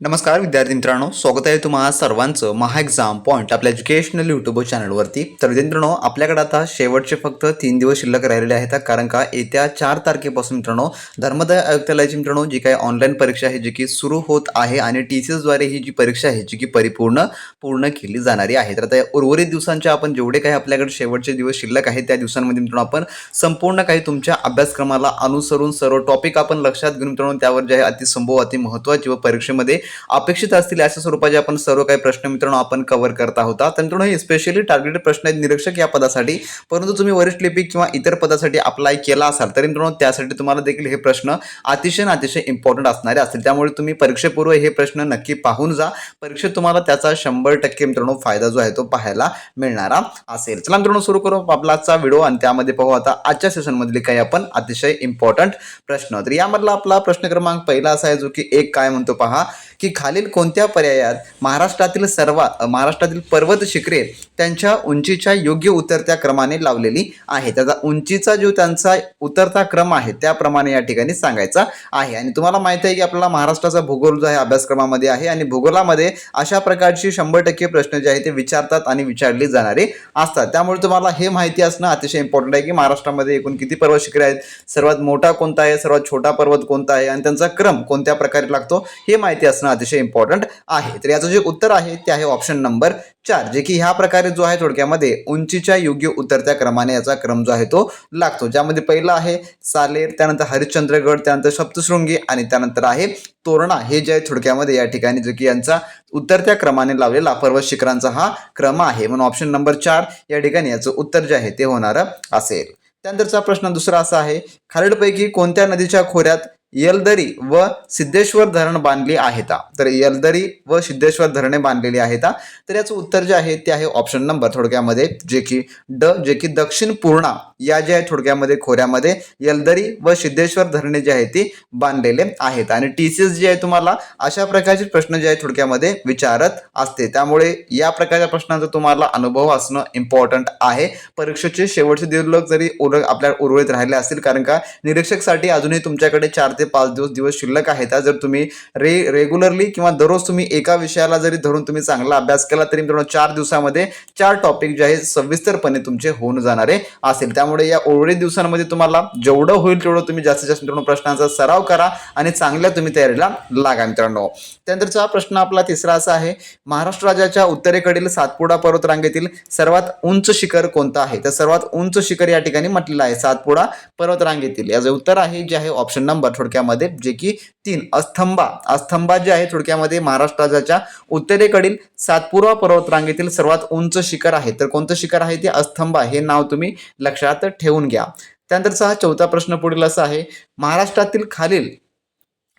नमस्कार विद्यार्थी मित्रांनो. स्वागत आहे तुम्हाला सर्वांचं महा एक्झाम पॉईंट आपल्या एज्युकेशनल यूट्यूब चॅनलवरती तर विद्यार्थी मित्रांनो आपल्याकडे आता शेवटचे फक्त तीन दिवस शिल्लक राहिलेले आहेत. कारण का येत्या चार तारखेपासून मित्रांनो धर्मदाय आयुक्तालयाची मित्रांनो जी काही ऑनलाईन परीक्षा आहे जी की सुरू होत आहे आणि टी सी एसद्वारे ही जी परीक्षा आहे जी की परिपूर्ण पूर्ण केली जाणारी आहे. तर आता उर्वरित दिवसांच्या आपण जेवढे काही आपल्याकडे शेवटचे दिवस शिल्लक आहेत त्या दिवसांमध्ये मित्रांनो आपण संपूर्ण काही तुमच्या अभ्यासक्रमाला अनुसरून सर्व टॉपिक आपण लक्षात घेऊन मित्रांनो त्यावर जे आहे अतिसंभव अति महत्त्वाची व परीक्षेमध्ये अपेक्षित असतील अशा स्वरूपाचे आपण सर्व काही प्रश्न मित्रांनो आपण कव्हर करत आहोत. तर मित्रांनो हे स्पेशली टार्गेटेड प्रश्न आहेत निरीक्षक या पदासाठी. परंतु तुम्ही वरिष्ठ लिपिक किंवा इतर पदासाठी अप्लाय केला असाल तरी मित्रांनो त्यासाठी तुम्हाला देखील हे प्रश्न अतिशय अतिशय इम्पॉर्टंट असणारे असतील. त्यामुळे तुम्ही परीक्षेपूर्व हे प्रश्न नक्की पाहून जा. परीक्षेत तुम्हाला त्याचा शंभर टक्के मित्रांनो फायदा जो आहे तो पाहायला मिळणारा असेल. चला मित्रांनो सुरू करू आपला आजचा व्हिडिओ आणि त्यामध्ये पाहू आता आजच्या सेशनमधले काही आपण अतिशय इम्पॉर्टंट प्रश्न. तर यामधला आपला प्रश्न क्रमांक पहिला असा आहे जो की एक काय म्हणतो पहा. की खालील कोणत्या पर्यायात महाराष्ट्रातील सर्वा महाराष्ट्रातील पर्वत शिखरे त्यांच्या उंचीच्या योग्य उतरत्या क्रमाने लावलेली आहे त्याचा उंचीचा जो त्यांचा उतरता क्रम आहे त्याप्रमाणे या ठिकाणी सांगायचा आहे. आणि तुम्हाला माहिती आहे की आपल्याला महाराष्ट्राचा भूगोल जो आहे अभ्यासक्रमामध्ये आहे आणि भूगोलामध्ये अशा प्रकारची शंभर टक्के प्रश्न जे आहे ते विचारतात आणि विचारले जाणारे असतात. त्यामुळे तुम्हाला हे माहिती असणं अतिशय इम्पॉर्टंट आहे की महाराष्ट्रामध्ये एकूण किती पर्वत शिखरे आहेत सर्वात मोठा कोणता आहे सर्वात छोटा पर्वत कोणता आहे आणि त्यांचा क्रम कोणत्या प्रकारे लागतो हे माहिती असणं अतिशय इम्पॉर्टंट आहे. तर याचं जे उत्तर आहे ते आहे ऑप्शन नंबर चार जे की ह्या प्रकारे जो आहे थोडक्यामध्ये उंचीच्या योग्य उतरत्या क्रमाने याचा क्रम जो आहे तो लागतो. ज्यामध्ये पहिला आहे सालेर त्यानंतर हरिश्चंद्रगड त्यानंतर सप्तशृंगी आणि त्यानंतर आहे तोरणा. हे जे आहे थोडक्यामध्ये या ठिकाणी जे की यांचा उतरत्या क्रमाने लावलेला पर्वत शिखरांचा हा क्रम आहे. म्हणून ऑप्शन नंबर चार या ठिकाणी याचं उत्तर जे आहे ते होणारं असेल. त्यानंतरचा प्रश्न दुसरा असा आहे खारडपैकी कोणत्या नदीच्या खोऱ्यात यलदरी व सिद्धेश्वर धरण बांधली आहेत. तर यलदरी व सिद्धेश्वर धरणे बांधलेली आहेत. तर याचं उत्तर जे आहे ते आहे ऑप्शन नंबर थोडक्यामध्ये जे की ड जे की दक्षिण पूर्णा या जे आहे थोडक्यामध्ये खोऱ्यामध्ये यलदरी व सिद्धेश्वर धरणे जे आहे ती बांधलेले आहेत. आणि टी सी एस जे आहे तुम्हाला अशा प्रकारचे प्रश्न जे आहे थोडक्यामध्ये विचारत असते. त्यामुळे या प्रकारच्या प्रश्नांचा तुम्हाला अनुभव असणं इम्पॉर्टंट आहे. परीक्षेचे शेवटचे दिवस जरी उर आपल्या उर्वरित राहिले असतील कारण का निरीक्षकसाठी अजूनही तुमच्याकडे चार ते पाच दिवस दिवस शिल्लक आहेत. जर तुम्ही रे रेग्युलरली किंवा दररोज तुम्ही एका विषयाला जरी धरून तुम्ही चांगला अभ्यास केला तरी मित्रांनो चार दिवसामध्ये चार टॉपिक जे आहे सविस्तरपणे तुमचे होऊन जाणारे असेल. त्यामुळे या उर्वरित दिवसांमध्ये तुम्हाला जेवढं होईल तेवढं तुम्ही जास्तीत जास्त मित्रांनो प्रश्नांचा सराव करा आणि चांगल्या तुम्ही तयारीला लागा मित्रांनो. त्यानंतरचा प्रश्न आपला तिसरा असा आहे महाराष्ट्र राज्याच्या उत्तरेकडील सातपुडा पर्वतरांगेतील सर्वात उंच शिखर कोणतं आहे? तर सर्वात उंच शिखर या ठिकाणी म्हटलेलं आहे सातपुडा पर्वतरांगेतील याचं उत्तर आहे जे आहे ऑप्शन नंबर थोडक्यामध्ये जे की तीन अस्थंबा. अस्थंबा जे आहे थोडक्यामध्ये महाराष्ट्र राज्याच्या उत्तरेकडील सातपुरा पर्वतरांगेतील सर्वात उंच शिखर आहे. तर कोणतं शिखर आहे ते? अस्थंबा. हे नाव तुम्ही लक्षात ठेवून घ्या. त्यानंतरचा हा चौथा प्रश्न पुढील असा आहे. महाराष्ट्रातील खालील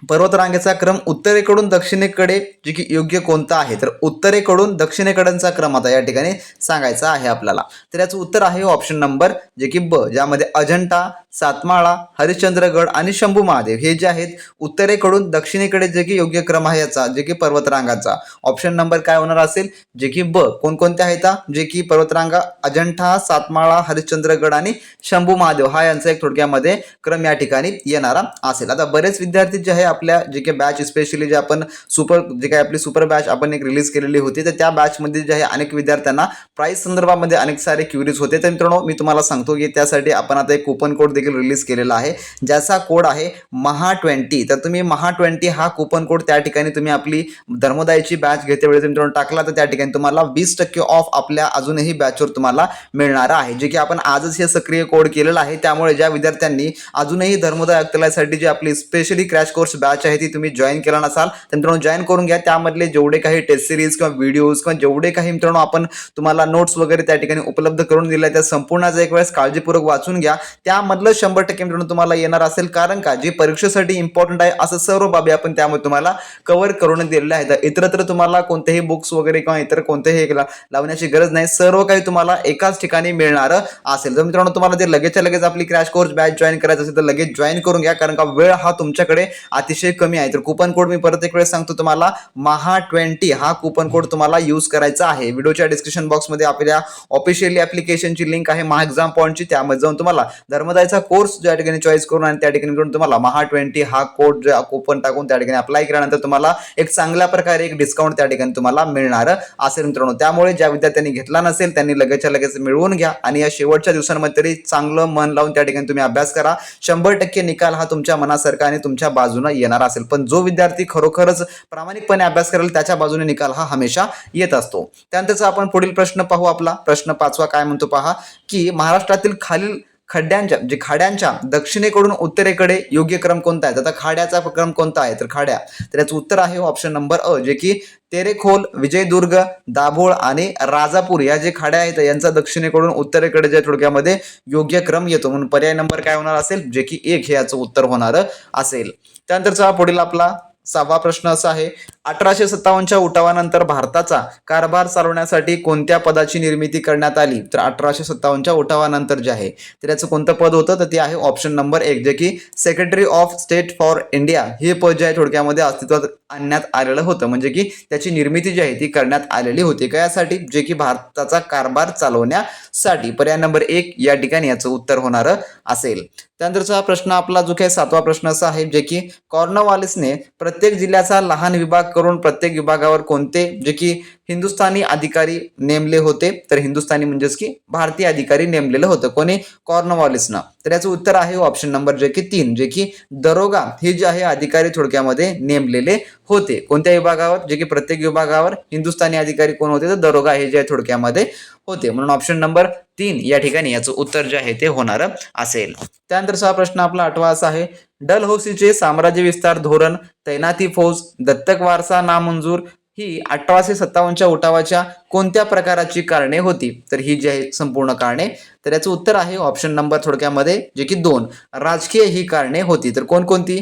पर्वतरांगेचा क्रम उत्तरेकडून दक्षिणेकडे जे की योग्य कोणता आहे? तर उत्तरेकडून दक्षिणेकडचा क्रम आता या ठिकाणी सांगायचा आहे आपल्याला. तर याचं उत्तर आहे ऑप्शन नंबर जे की ब ज्यामध्ये अजंठा सातमाळा हरिश्चंद्रगड आणि शंभू महादेव हे जे आहेत उत्तरेकडून दक्षिणेकडे जे की योग्य क्रम आहे याचा जे की पर्वतरांगाचा. ऑप्शन नंबर काय होणार असेल? जे की ब कोणकोणत्या आहेत जे की पर्वतरांगा अजंठा सातमाळा हरिश्चंद्रगड आणि शंभू महादेव हा यांचा एक थोडक्यामध्ये क्रम या ठिकाणी येणारा असेल. आता बरेच विद्यार्थी जे आहे आपल्या जे काही बॅच स्पेशली जे आपण सुपर जे काही आपली सुपर बॅच आपण एक रिलीज केलेली होती तर त्या बॅचमध्ये जे आहे अनेक विद्यार्थ्यांना प्राईस संदर्भामध्ये अनेक सारे क्युरीज होते. तर मित्रांनो मी तुम्हाला सांगतो की त्यासाठी आपण आता एक कुपन कोड देखील रिलीज केलेला आहे. ज्याचा कोड आहे महा ट्वेंटी तर तुम्ही महा ट्वेंटी हा कुपन कोड त्या ठिकाणी तुम्ही आपली धर्मदायची बॅच घेते वेळेस मित्रांनो टाकला तर त्या ठिकाणी तुम्हाला वीस टक्के ऑफ आपल्या अजूनही बॅचवर तुम्हाला मिळणार आहे. जे की आपण आजच हे सक्रिय कोड केलेला आहे त्यामुळे ज्या विद्यार्थ्यांनी अजूनही धर्मोदय अक्तलासाठी जी आपली स्पेशली क्रॅश कोर्स बॅच आहे ती तुम्ही जॉईन केला नसाल तर मित्रांनो जॉईन करून घ्या. त्यामधले जेवढे काही टेस्ट सिरीज किंवा व्हिडिओज किंवा जेवढे काही मित्रांनो आपण तुम्हाला नोट्स वगैरे त्या ठिकाणी उपलब्ध करून दिले त्या संपूर्णचा एक वेळेस काळजीपूर्वक वाचून घ्या. त्यामधलं शंभर टक्के मित्रांनो तुम्हाला येणार असेल. कारण का? जे परीक्षेसाठी इम्पॉर्टंट आहे असं सर्व बाबी आपण त्यामध्ये तुम्हाला कव्हर करून दिलेल्या आहेत. इतरत्र तुम्हाला कोणतेही बुक्स वगैरे किंवा इतर कोणतेही एक लावण्याची गरज नाही. सर्व काही तुम्हाला एकाच ठिकाणी मिळणार असेल. तर मित्रांनो तुम्हाला जे लगेचच्या लगेच आपली क्रॅश कोर्स बॅच जॉईन करायचं असेल तर लगेच जॉईन करून घ्या. कारण का वेळ हा तुमच्याकडे अतिशय कमी आहे. तर कुपन कोड मी परत एक वेळेस सांगतो तुम्हाला. महा ट्वेंटी हा कुपन कोड तुम्हाला यूज करायचा आहे. व्हिडिओच्या डिस्क्रिप्शन बॉक्समध्ये आपल्या ऑफिशियली ऍप्लिकेशनची लिंक आहे. महा एक्झाम पॉईंटची त्यामध्ये जाऊन तुम्हाला धर्मदायचा कोर्स ज्या ठिकाणी चॉईस करून आणि त्या ठिकाणी करून तुम्हाला महा ट्वेंटी हा कोड कुपन टाकून त्या ठिकाणी अप्लाय केल्यानंतर तुम्हाला एक चांगल्या प्रकारे एक डिस्काउंट त्या ठिकाणी तुम्हाला मिळणार. असेल मित्रांनो त्यामुळे ज्या विद्यार्थ्यांनी घेतला नसेल त्यांनी लगेचच्या लगेच मिळवून घ्या आणि या शेवटच्या दिवसांमध्ये तरी चांगलं मन लावून त्या ठिकाणी तुम्ही अभ्यास करा. शंभर टक्के निकाल हा तुमच्या मनासारखा आणि तुमच्या बाजूनं येणार असेल. पण जो विद्यार्थी खरोखरच प्रामाणिकपणे अभ्यास करेल त्याच्या बाजूने निकाल हा हमेशा येत असतो. त्यानंतरचा आपण पुढील प्रश्न पाहू आपला. प्रश्न पाचवा काय म्हणतो पहा की महाराष्ट्रातील खालील खड्ड्यांच्या जे खाड्यांच्या दक्षिणेकडून उत्तरेकडे योग्य क्रम कोणता आहे? आता खाड्याचा क्रम कोणता आहे? तर खाड्या. तर याचं उत्तर आहे हो ऑप्शन नंबर अ जे की तेरेखोल विजयदुर्ग दाभोळ आणि राजापूर या जे खाड्या आहेत यांचा दक्षिणेकडून उत्तरेकडे जे थोडक्यामध्ये योग्य क्रम येतो. म्हणून पर्याय नंबर काय होणार असेल? जे की एक हे याचं उत्तर होणार असेल. त्यानंतरचा पुढील आपला सहावा प्रश्न असा आहे. अठराशे सत्तावन्नच्या उठावानंतर भारताचा कारभार चालवण्यासाठी कोणत्या पदाची निर्मिती करण्यात आली? तर अठराशे सत्तावन्नच्या उठावानंतर जे आहे तर याचं कोणतं पद होतं? तर ते आहे ऑप्शन नंबर एक जे की secretary of state for India हे पद जे आहे थोडक्यामध्ये अस्तित्वात आणण्यात आलेलं होतं. म्हणजे की त्याची निर्मिती जी आहे ती करण्यात आलेली होती. कयासाठी जे की भारताचा कारभार चालवण्यासाठी. पर्याय नंबर एक या ठिकाणी याचं उत्तर होणार असेल. त्यानंतरचा हा प्रश्न आपला जो काही सातवा प्रश्न असा आहे जे की कॉर्नवालिसने प्रत्येक जिल्ह्याचा लहान विभाग करून प्रत्येक विभागावर कोणते जे की हिंदुस्थानी अधिकारी नेमले होते. तर हिंदुस्थानी म्हणजेच की भारतीय अधिकारी नेमलेलं होतं. कोणी? कॉर्नवॉलिसनं तर याचं उत्तर आहे हो, ऑप्शन नंबर जे की तीन जे की दरोगा. हे जे आहे अधिकारी थोडक्यामध्ये नेमलेले होते. कोणत्या विभागावर? जे की प्रत्येक विभागावर हिंदुस्थानी अधिकारी कोण होते? तर दरोगा हे जे आहे थोडक्यामध्ये होते. म्हणून ऑप्शन नंबर तीन या ठिकाणी याचं उत्तर जे आहे ते होणार असेल. त्यानंतर सहा प्रश्न आपला आठवा असा आहे. डलहौसीचे साम्राज्य विस्तार धोरण तैनाती फौज दत्तक वारसा नामंजूर ही अठराशे सत्तावन्नच्या उठावाच्या कोणत्या प्रकाराची कारणे होती? तर ही जी आहे संपूर्ण कारणे. तर याचं उत्तर आहे ऑप्शन नंबर थोडक्यामध्ये जे की दोन. राजकीय ही कारणे होती. तर कोणकोणती?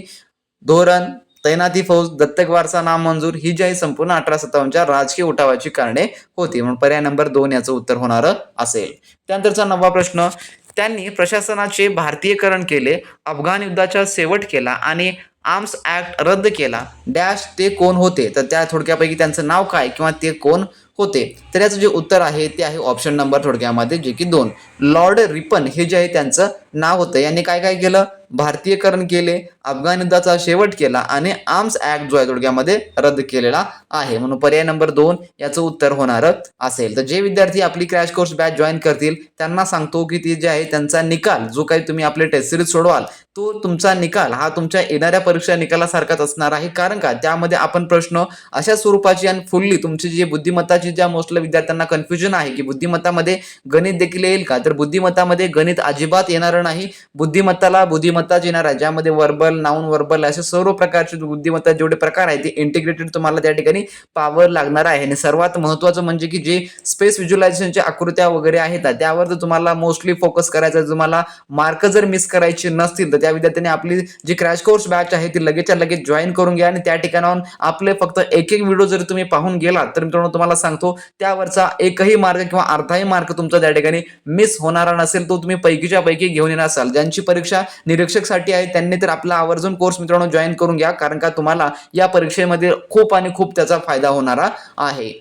धोरण तैनाती फौज दत्तक वारसा नामंजूर ही जी आहे संपूर्ण अठरा सत्तावन्नच्या राजकीय उठावाची कारणे होती. म्हणून पर्याय नंबर दोन याचं उत्तर होणार असेल. त्यानंतरचा नववा प्रश्न त्यांनी प्रशासनाचे भारतीयकरण केले अफगाण युद्धाचा शेवट केला आणि आर्म्स ॲक्ट रद्द केला. डॅश ते कोण होते? तर त्या थोडक्यापैकी त्यांचं नाव काय किंवा ते कोण होते? तर याचं जे उत्तर आहे ते आहे ऑप्शन नंबर थोडक्यामध्ये जे की दोन. लॉर्ड रिपन हे जे आहे त्यांचं नाव होतं. यांनी काय काय केलं? भारतीयकरण केले अफगाण युद्धाचा शेवट केला आणि आर्म्स ऍक्ट जो आहे थोडक्यामध्ये रद्द केलेला आहे. म्हणून पर्याय नंबर दोन याचं उत्तर होणार असेल. तर जे विद्यार्थी आपली क्रॅश कोर्स बॅच जॉईन करतील त्यांना सांगतो की ती जे आहे त्यांचा निकाल जो काही तुम्ही आपले टेस्ट सिरीज सोडवाल तो तुमचा निकाल हा तुमच्या येणाऱ्या परीक्षा निकालासारखाच असणार आहे. कारण का? त्यामध्ये आपण प्रश्न अशा स्वरूपाची आणि फुल्ली तुमची जी बुद्धिमत्ताची ज्या मोस्टली विद्यार्थ्यांना कन्फ्युजन आहे की बुद्धिमत्तामध्ये गणित देखील येईल का? तर बुद्धिमत्तामध्ये गणित अजिबात येणार नाही. बुद्धिमत्ताला बुद्धिमत्ता बुद्धिमत्ताच येणार आहे ज्यामध्ये वर्बल नाऊन वर्बल असे सर्व प्रकारचे बुद्धिमत्ता जेवढे प्रकार आहेत ते इंटिग्रेटेड तुम्हाला त्या ठिकाणी पावर लागणार आहे. आणि सर्वात महत्वाचं म्हणजे की जे स्पेस व्हिज्युलायझेशनच्या आकृत्या वगैरे आहेत त्यावर जर तुम्हाला मोस्टली फोकस करायचा आहे, तुम्हाला मार्क जर मिस करायचे नसतील तर त्या विद्यार्थ्यांनी आपली जी क्रॅश कोर्स बॅच आहे ती लगेचच्या लगेच जॉईन करून घ्या. आणि त्या ठिकाणाहून आपले फक्त एक एक व्हिडिओ जर तुम्ही पाहून गेलात तर मित्रांनो तुम्हाला सांगतो त्यावरचा एकही मार्क किंवा अर्धाही मार्क तुमचा त्या ठिकाणी मिस होणारा नसेल तो तुम्ही पैकीच्या पैकी घेऊन येणार असाल. ज्यांची परीक्षा परीक्षकसाठी आहे त्यांनी तर आपला आवर्जून कोर्स मित्रांनो जॉईन करून घ्या कारण का तुम्हाला या परीक्षेमध्ये खूप आणि खूप त्याचा फायदा होणारा आहे.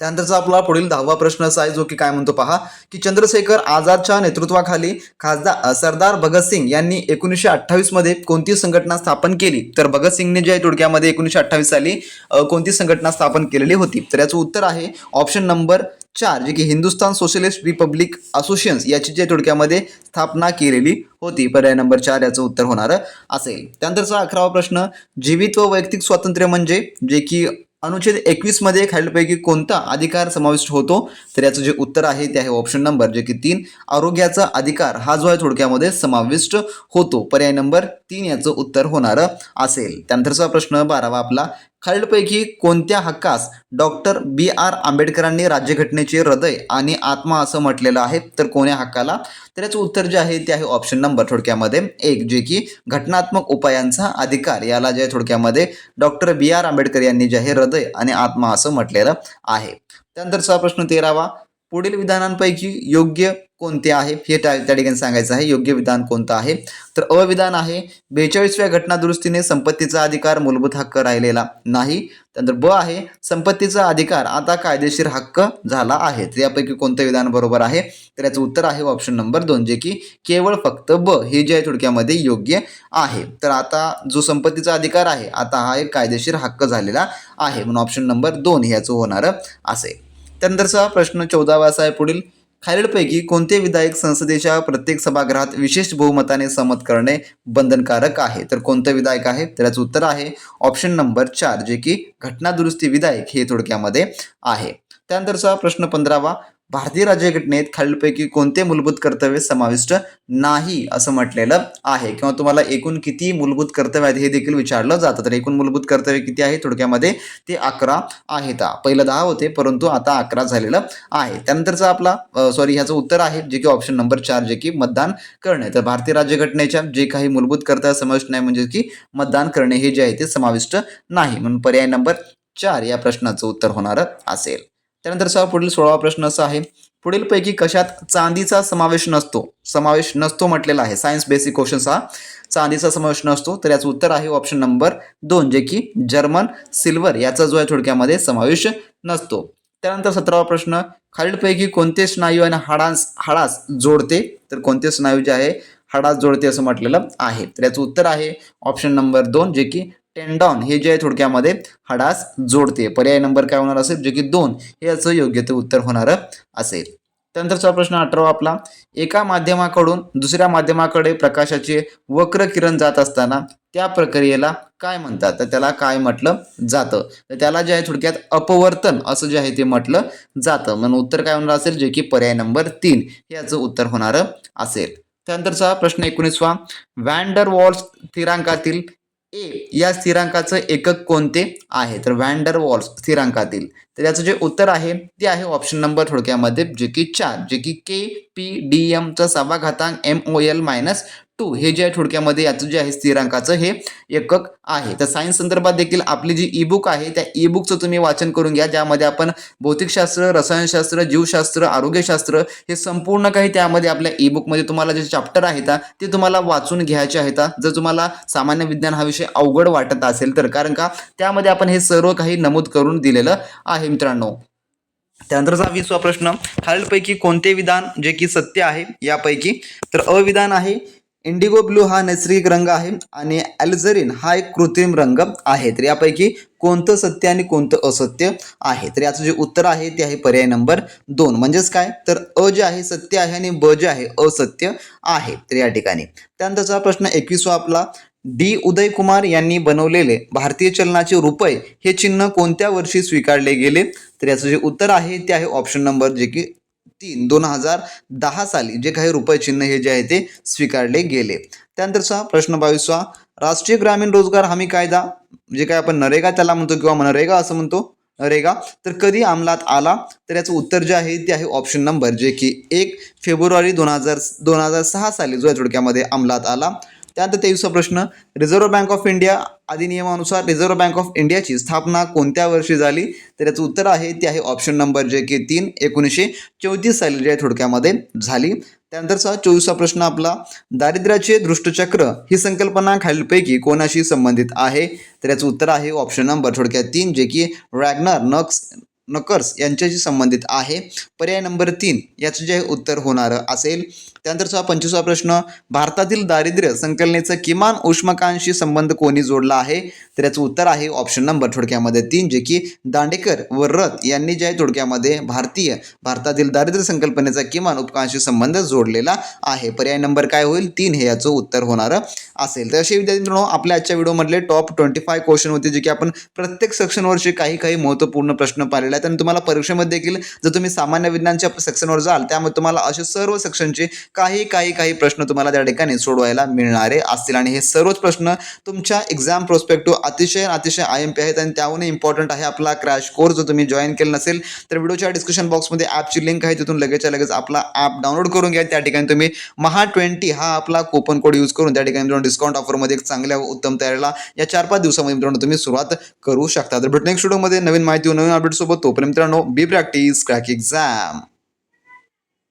त्यानंतरचा आपला पुढील दहावा प्रश्न असा आहे जो की काय म्हणतो पहा की चंद्रशेखर आझादच्या नेतृत्वाखाली खासदार सरदार भगतसिंग यांनी एकोणीसशे अठ्ठावीसमध्ये कोणती संघटना स्थापन केली? तर भगतसिंगने जे आहे थोडक्यामध्ये एकोणीसशे अठ्ठावीस साली कोणती संघटना स्थापन केलेली होती? तर याचं उत्तर आहे ऑप्शन नंबर चार जे की हिंदुस्थान सोशलिस्ट रिपब्लिक असोसिएशन्स याची जे थोडक्यामध्ये स्थापना केलेली होती. पर्याय नंबर चार याचं उत्तर होणार असेल. त्यानंतरचा अकरावा प्रश्न जीवित व वैयक्तिक स्वातंत्र्य म्हणजे जे की अनुच्छेद एकवीसमध्ये खालीलपैकी कोणता अधिकार समाविष्ट होतो? तर याचं जे उत्तर आहे ते आहे ऑप्शन नंबर जे की तीन आरोग्याचा अधिकार हा जो आहे थोडक्यामध्ये समाविष्ट होतो. पर्याय नंबर तीन याचं उत्तर होणार असेल. त्यानंतरचा प्रश्न बारावा आपला खालीलपैकी कोणत्या हक्कास डॉक्टर बी आर आंबेडकरांनी राज्यघटनेचे हृदय आणि आत्मा असं म्हटलेलं आहे? तर कोण्या हक्काला? तर याचं उत्तर जे आहे ते आहे ऑप्शन नंबर थोडक्यामध्ये. एक जे की घटनात्मक उपायांचा अधिकार. याला जे आहे थोडक्यामध्ये डॉक्टर बी आर आंबेडकर यांनी जे आहे हृदय आणि आत्मा असं म्हटलेलं आहे. त्यानंतरचा प्रश्न तेरावा. पुढील विधानांपैकी योग्य कोणते आहे? हे त्या त्या ठिकाणी सांगायचं आहे. योग्य विधान कोणतं आहे? तर अविधान आहे. बेचाळीसव्या घटना दुरुस्तीने संपत्तीचा अधिकार मूलभूत हक्क राहिलेला नाही. त्यानंतर ब आहे. संपत्तीचा अधिकार आता कायदेशीर हक्क झाला आहे. तर यापैकी कोणतं विधान बरोबर आहे? तर याचं उत्तर आहे ऑप्शन नंबर दोन जे की केवळ फक्त ब हे जे आहे थोडक्यामध्ये योग्य आहे. तर आता जो संपत्तीचा अधिकार आहे आता हा एक कायदेशीर हक्क झालेला आहे. म्हणून ऑप्शन नंबर दोन ह्याचं होणारं असेल. त्यानंतरचा प्रश्न चौदावा असा आहे. पुढील खालीलपैकी कोणते विधायक संसदेच्या प्रत्येक सभागृहात विशेष बहुमताने सहमत करणे बंधनकारक आहे? तर कोणतं विधायक आहे? त्याचं उत्तर आहे ऑप्शन नंबर चार जे की घटना दुरुस्ती विधायक हे थोडक्यामध्ये आहे. त्यानंतरचा प्रश्न पंधरावा भारतीय राज्यघटनेत खालीलपैकी कोणते मूलभूत कर्तव्य समाविष्ट नाही असं म्हटलेलं आहे? किंवा तुम्हाला एकूण किती मूलभूत कर्तव्य आहेत हे देखील विचारलं जातं. तर एकूण मूलभूत कर्तव्य किती आहे? थोडक्यामध्ये ते अकरा आहेत. पहिलं दहा होते परंतु आता अकरा झालेलं आहे. त्यानंतरचा आपला सॉरी ह्याचं उत्तर आहे जे की ऑप्शन नंबर चार जे की मतदान करणे. तर भारतीय राज्यघटनेच्या जे काही मूलभूत कर्तव्य समाविष्ट नाही म्हणजे की मतदान करणे हे जे आहे ते समाविष्ट नाही. म्हणून पर्याय नंबर चार या प्रश्नाचं उत्तर होणार असेल. त्यानंतरचा पुढील सोळावा प्रश्न असा आहे. पुढीलपैकी कशात चांदीचा समावेश नसतो? समावेश नसतो म्हटलेला आहे. सायन्स बेसिक क्वेश्चन्स हा. चांदीचा समावेश नसतो. तर याचं उत्तर आहे ऑप्शन नंबर दोन जे की जर्मन सिल्वर याचा जो आहे थोडक्यामध्ये समावेश नसतो. त्यानंतर सतरावा प्रश्न खालीलपैकी कोणते स्नायू आणि हाडांस हाडास जोडते? तर कोणते स्नायू जे आहे हाडास जोडते असं म्हटलेलं आहे. तर याचं उत्तर आहे ऑप्शन नंबर दोन जे की टेंडॉन हे जे आहे थोडक्यामध्ये हाडास जोडते. पर्याय नंबर काय होणार असेल? जे की दोन. हे याचं योग्य ते उत्तर होणारं असेल. त्यानंतरचा प्रश्न अठरावा आपला. एका माध्यमाकडून दुसऱ्या माध्यमाकडे प्रकाशाचे वक्र किरण जात असताना त्या प्रक्रियेला काय म्हणतात? तर त्याला काय म्हटलं जातं? तर त्याला जे आहे थोडक्यात अपवर्तन असं जे आहे ते म्हटलं जातं. म्हणून उत्तर काय होणार असेल? जे की पर्याय नंबर तीन. हे याचं उत्तर होणारं असेल. त्यानंतरचा प्रश्न एकोणीसवा. व्हॅन्डर वॉल्स स्थिरांकातील ए. या स्थिरांकाचं एकक कोणते आहे? तर व्हॅन्डर वॉल्स स्थिरांकातील. तर याचं जे उत्तर आहे ते आहे ऑप्शन नंबर थोडक्यामध्ये जे की चार जे की के पी डी एमचा सहावा घातांक M O L minus two हे जे आहे थोडक्यामध्ये याचं जे आहे स्थिरांकाचं हे एकक आहे. तर सायन्स संदर्भात देखील आपली जी ई बुक आहे त्या ई बुकचं तुम्ही वाचन करून घ्या ज्यामध्ये आपण भौतिकशास्त्र रसायनशास्त्र जीवशास्त्र आरोग्यशास्त्र हे संपूर्ण काही त्यामध्ये आपल्या ई बुकमध्ये तुम्हाला जे चॅप्टर आहेत ते तुम्हाला वाचून घ्यायचे आहेत. जर तुम्हाला सामान्य विज्ञान हा विषय अवघड वाटत असेल तर कारण का त्यामध्ये आपण हे सर्व काही नमूद करून दिलेलं आहे मित्रांनो. त्यानंतरचा वीसवा प्रश्न खालीलपैकी कोणते विधान जे की सत्य आहे यापैकी. तर अविधान आहे इंडिगो ब्लू हा नैसर्गिक रंग आहे आणि ॲल्झरिन हा एक कृत्रिम रंग आहे. तर यापैकी कोणतं सत्य आणि कोणतं असत्य आहे? तर याचं जे उत्तर आहे ते आहे पर्याय नंबर दोन. म्हणजेच काय? तर अ जे आहे सत्य आहे आणि ब जे आहे असत्य आहे. तर या ठिकाणी. त्यानंतरचा प्रश्न एकवीसवा आपला. डी. उदय कुमार यांनी बनवलेले भारतीय चलनाचे रुपये हे चिन्ह कोणत्या वर्षी स्वीकारले गेले? तर याचं जे उत्तर आहे ते आहे ऑप्शन नंबर जे की तीन दोन हजार दहा साली जे काही रुपये चिन्ह हे जे आहे ते स्वीकारले गेले. त्यानंतरचा प्रश्न बावीसवा राष्ट्रीय ग्रामीण रोजगार हमी कायदा जे काय आपण नरेगा त्याला म्हणतो किंवा मनरेगा असं म्हणतो नरेगा तर कधी अंमलात आला? तर याचं उत्तर जे आहे ते आहे ऑप्शन नंबर जे की एक फेब्रुवारी दोन हजार दोन हजार सहा साली जो या थोडक्यामध्ये अंमलात आला. त्यानंतर तेवीसचा प्रश्न रिझर्व्ह बँक ऑफ इंडिया अधिनियमानुसार रिझर्व्ह बँक ऑफ इंडियाची स्थापना कोणत्या वर्षी झाली? तर याचं उत्तर आहे ते आहे ऑप्शन नंबर जे की तीन एकोणीसशे चौतीस साली जे आहे थोडक्यामध्ये झाली. त्यानंतरचा चोवीसचा प्रश्न आपला दारिद्र्याचे दृष्टचक्र ही संकल्पना खालीलपैकी कोणाशी संबंधित आहे? तर याचं उत्तर आहे ऑप्शन नंबर थोडक्यात तीन जे की रॅग्नर नक्स नकर्स यांच्याशी संबंधित आहे. पर्याय नंबर तीन याचं जे उत्तर होणारं असेल त्यानंतरचा पंचवीसवा प्रश्न. भारतातील दारिद्र्य संकलनेचा किमान उष्माकांशी संबंध कोणी जोडला आहे? तर याचं उत्तर आहे ऑप्शन नंबर थोडक्यामध्ये तीन जे की दांडेकर व रथ यांनी जे आहे थोडक्यामध्ये भारतीय भारतातील दारिद्र्य संकल्पनेचा किमान उपकांशी संबंध जोडलेला आहे. पर्याय नंबर काय होईल? तीन हे याचं उत्तर होणारं असेल. तर असे विद्यार्थी मित्रांनो आपल्या आजच्या व्हिडिओमधले टॉप ट्वेंटी फाय क्वेश्चन होते जे की आपण प्रत्येक सेक्शनवरचे काही काही महत्त्वपूर्ण प्रश्न पाहिले पाहिलेले आहे तर तुम्हाला परीक्षेमध्ये देखील जर तुम्ही सामान्य विज्ञानच्या सेक्शनवर जाल त्यामुळे तुम्हाला असे सर्व सेक्शनचे काही काही काही प्रश्न तुम्हाला त्या ठिकाणी सोडवायला मिळणारे असतील. आणि हे सर्वच प्रश्न तुमच्या एक्झाम प्रोस्पेक्टिव्ह अतिशय अतिशय आय एम पी आहेत आणि त्याहून इम्पॉर्टंट आहे आपला क्रॅश कोर्स जर तुम्ही जॉईन केला नसेल तर व्हिडिओच्या डिस्क्रिप्शन बॉक्समध्ये ॲपची लिंक आहे. तिथून लगेचच्या लगेच आपला ॲप डाउनलोड करून घ्या. त्या ठिकाणी तुम्ही महा ट्वेंटी हा आपला कोपन कोड यूज करून त्या ठिकाणी तुम्ही डिस्काउंट ऑफरमध्ये एक चांगल्या उत्तम तयारीला या चार पाच दिवसामध्ये मित्रांनो तुम्ही सुरुवात करू शकता. तर भेटणे नेक्स्ट नवीन माहिती नवीन अपडेट सोबत तोपर्यंत मित्रांनो बी प्रॅक्टिस क्रॅक एक्झाम